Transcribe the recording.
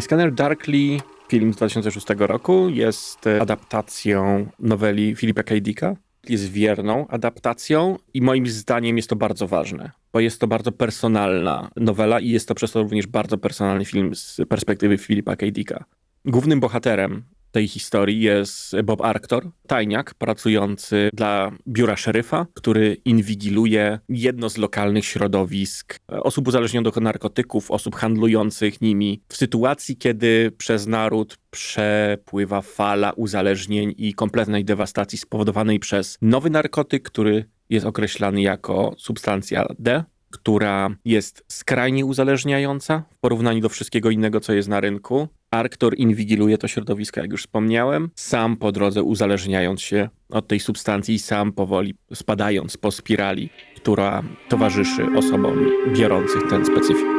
Scanner Darkly, film z 2006 roku, jest e, adaptacją noweli Filipa K. Dicka. Jest wierną adaptacją i moim zdaniem jest to bardzo ważne, bo jest to bardzo personalna nowela i jest to przez to również bardzo personalny film z perspektywy Filipa K. Dicka. Głównym bohaterem tej historii jest Bob Arctor, tajniak pracujący dla biura szeryfa, który inwigiluje jedno z lokalnych środowisk osób uzależnionych od narkotyków, osób handlujących nimi. W sytuacji, kiedy przez naród przepływa fala uzależnień i kompletnej dewastacji spowodowanej przez nowy narkotyk, który jest określany jako substancja D, która jest skrajnie uzależniająca w porównaniu do wszystkiego innego, co jest na rynku. Arktor inwigiluje to środowisko, jak już wspomniałem, sam po drodze uzależniając się od tej substancji i sam powoli spadając po spirali, która towarzyszy osobom biorących ten specyfik.